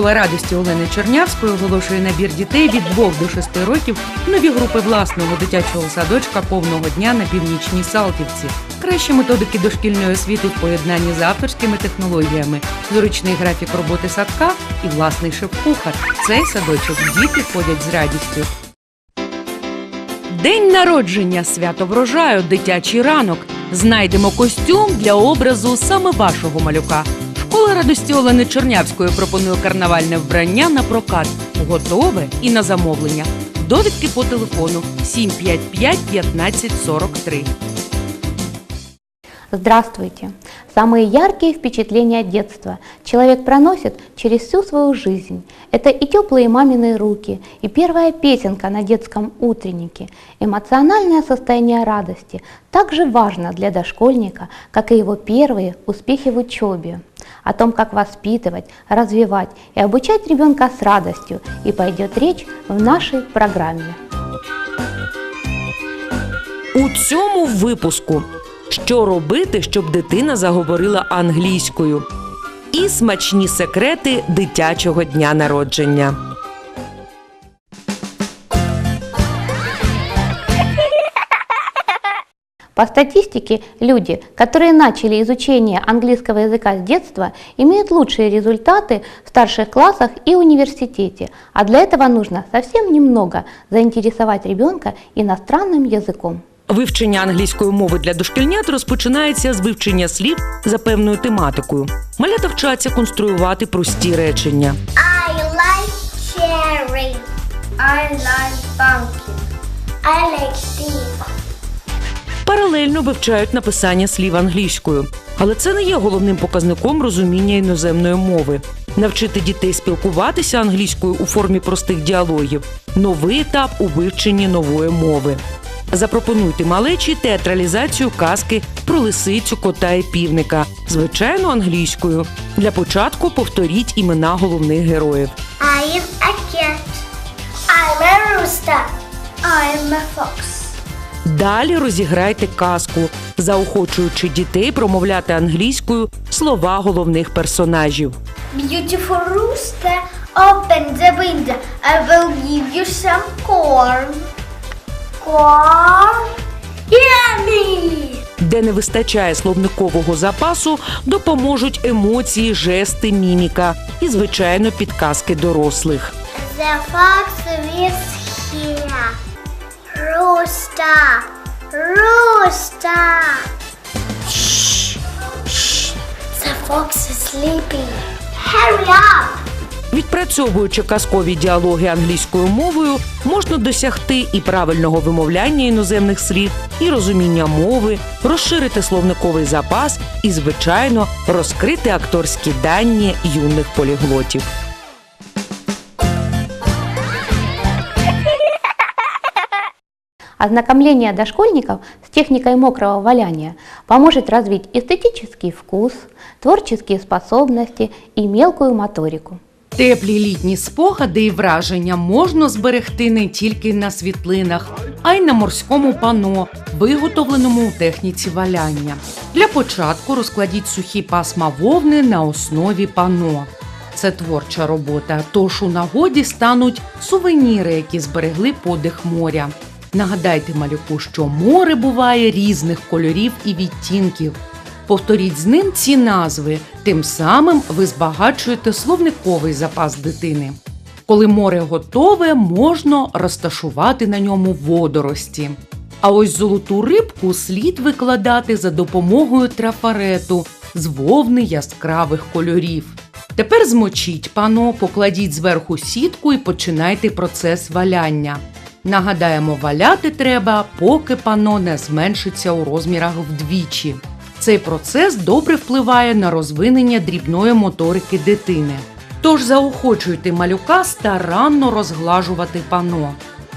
Школа радості Олени Чернявської оголошує набір дітей від 2 до 6 років в нові групи власного дитячого садочка повного дня на північній Салтівці. Кращі методики дошкільної освіти в поєднанні з авторськими технологіями, зручний графік роботи садка і власний шеф-кухар. Цей садочок діти ходять з радістю. День народження, свято врожаю, дитячий ранок. Знайдемо костюм для образу саме вашого малюка. Школа радості Олени Чернявської пропонує карнавальне вбрання на прокат. Готове і на замовлення. Довідки по телефону 755 1543. Здравствуйте! Самые яркие впечатления детства человек проносит через всю свою жизнь. Это и теплые мамины руки, и первая песенка на детском утреннике. Эмоциональное состояние радости также важно для дошкольника, как и его первые успехи в учебе. О том, как воспитывать, развивать и обучать ребенка с радостью, и пойдет речь в нашей программе. У цьому випуску що робити, щоб дитина заговорила англійською, і смачні секрети дитячого дня народження. По статистике, люди, которые начали изучение английского языка с детства, имеют лучшие результаты в старших классах и университете, а для этого нужно совсем немного заинтересовать ребенка иностранным языком. Вивчення англійської мови для дошкільнят розпочинається з вивчення слів за певною тематикою. Малята вчаться конструювати прості речення. I like cherry. I like pumpkin. I like Steve. Паралельно вивчають написання слів англійською, але це не є головним показником розуміння іноземної мови. Навчити дітей спілкуватися англійською у формі простих діалогів новий етап у вивченні нової мови. Запропонуйте малечі театралізацію казки про лисицю, кота і півника, звичайно, англійською. Для початку повторіть імена головних героїв. I am a cat. I'm a rooster. I'm a fox. Далі розіграйте казку, заохочуючи дітей промовляти англійською слова головних персонажів. Beautiful rooster, open the window. I will give you some corn. Corn? Yummy! Де не вистачає словникового запасу, допоможуть емоції, жести, міміка і, звичайно, підказки дорослих. The fox is here. Rooster. Rooster. Shh. Shh. The fox is sleeping. Hurry up. Відпрацьовуючи казкові діалоги англійською мовою, можна досягти і правильного вимовляння іноземних слів, і розуміння мови, розширити словниковий запас і, звичайно, розкрити акторські дані юних поліглотів. Ознакомление дошкольников с техникой мокрого валяния поможет развить эстетический вкус, творческие способности и мелкую моторику. Теплі літні спогади і враження можна зберегти не тільки на світлинах, а й на морському пано, виготовленому у техніці валяння. Для початку розкладіть сухі пасма вовни на основі пано. Це творча робота, тож у нагоді стануть сувеніри, які зберегли подих моря. Нагадайте малюку, що море буває різних кольорів і відтінків. Повторіть з ним ці назви, тим самим ви збагачуєте словниковий запас дитини. Коли море готове, можна розташувати на ньому водорості. А ось золоту рибку слід викладати за допомогою трафарету з вовни яскравих кольорів. Тепер змочіть пано, покладіть зверху сітку і починайте процес валяння. Нагадаємо, валяти треба, поки пано не зменшиться у розмірах вдвічі. Цей процес добре впливає на розвинення дрібної моторики дитини. Тож заохочуйте малюка старанно розглажувати пано.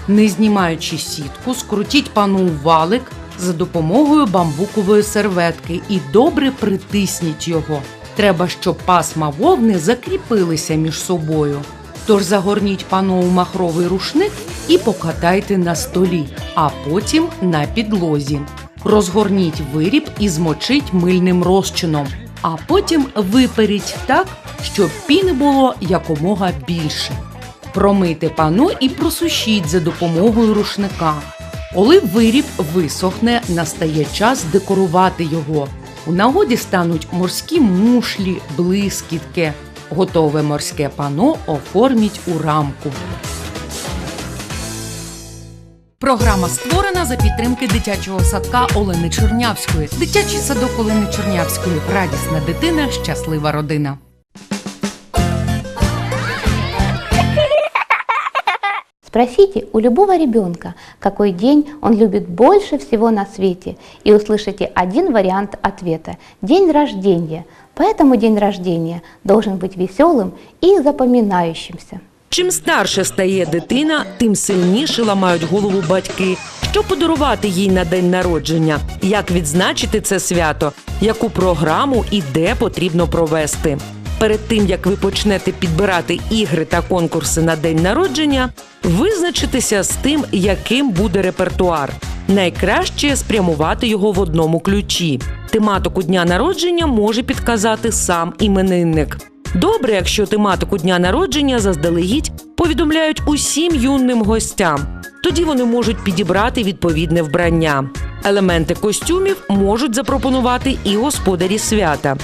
Не знімаючи сітку, скрутіть пано у валик за допомогою бамбукової серветки і добре притисніть його. Треба, щоб пасма вовни закріпилися між собою. Тож загорніть пано у махровий рушник і покатайте на столі, а потім на підлозі. Розгорніть виріб і змочіть мильним розчином. а потім виперіть так, щоб піни було якомога більше. Промийте пано і просушіть за допомогою рушника. Коли виріб висохне, настає час декорувати його. У нагоді стануть морські мушлі, блискітки. Готове морське пано оформіть у рамку. Програма створена за підтримки дитячого садка Олени Чернявської. Дитячий садок Олени Чернявської. Радісна дитина, щаслива родина. Спросите у любого ребенка, какой день он любит больше всего на свете, и услышите один вариант ответа – день рождения. Поэтому день рождения должен быть веселым и запоминающимся. Чим старше стає дитина, тим сильніше ламають голову батьки. Що подарувати їй на день народження, як відзначити це свято, яку програму і де потрібно провести. Перед тим як ви почнете підбирати ігри та конкурси на день народження, визначитися з тим, яким буде репертуар. Найкраще спрямувати його в одному ключі. Тематику дня народження може підказати сам іменинник. Добре, якщо тематику дня народження заздалегідь повідомляють усім юним гостям. Тоді вони можуть підібрати відповідне вбрання. Елементи костюмів можуть запропонувати і господарі свята.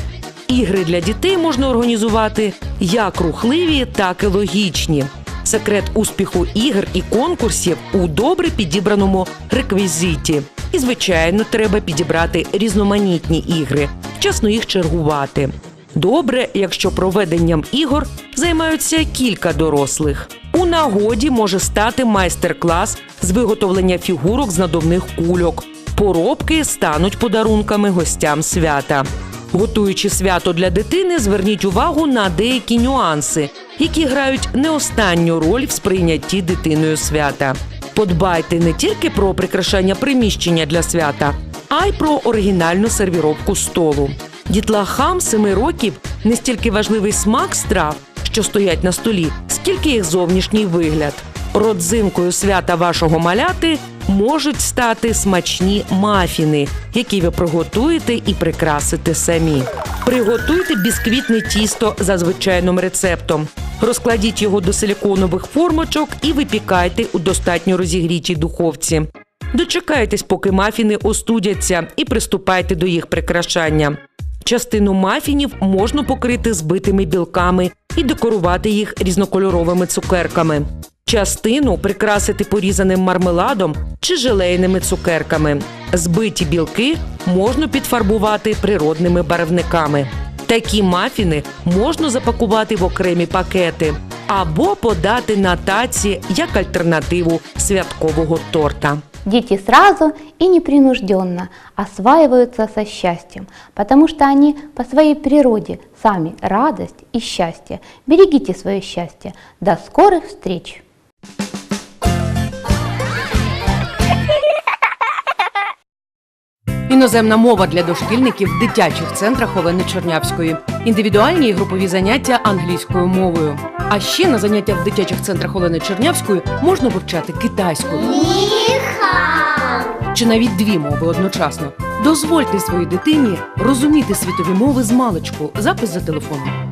Ігри для дітей можна організувати як рухливі, так і логічні. Секрет успіху ігр і конкурсів у добре підібраному реквізиті. І, звичайно, треба підібрати різноманітні ігри, вчасно їх чергувати. Добре, якщо проведенням ігор займаються кілька дорослих. У нагоді може стати майстер-клас з виготовлення фігурок з надувних кульок. Поробки стануть подарунками гостям свята. Готуючи свято для дитини, зверніть увагу на деякі нюанси, які грають не останню роль в сприйнятті дитиною свята. Подбайте не тільки про прикрашання приміщення для свята, а й про оригінальну сервіровку столу. Дітлахам семи років не стільки важливий смак страв, що стоять на столі, скільки їх зовнішній вигляд. Родзинкою свята вашого маляти можуть стати смачні мафіни, які ви приготуєте і прикрасите самі. Приготуйте бісквітне тісто за звичайним рецептом. Розкладіть його до силіконових формочок і випікайте у достатньо розігрітій духовці. Дочекайтесь, поки мафіни остудяться, і приступайте до їх прикрашання. Частину мафінів можна покрити збитими білками і декорувати їх різнокольоровими цукерками. Частину прикрасити порізаним мармеладом чи желейними цукерками. Збиті білки можна підфарбувати природними барвниками. Такі мафіни можна запакувати в окремі пакети або подати на таці як альтернативу святкового торта. Дети сразу и непринужденно осваиваются со счастьем, потому что они по своей природе сами радость и счастье. Берегите свое счастье. До скорых встреч! Іноземна мова для дошкільників в дитячих центрах Олени Чернявської, індивідуальні і групові заняття англійською мовою. А ще на заняттях в дитячих центрах Олени Чернявської можна вивчати китайську чи навіть дві мови одночасно. Дозвольте своїй дитині розуміти світові мови з маличку. Запис за телефоном.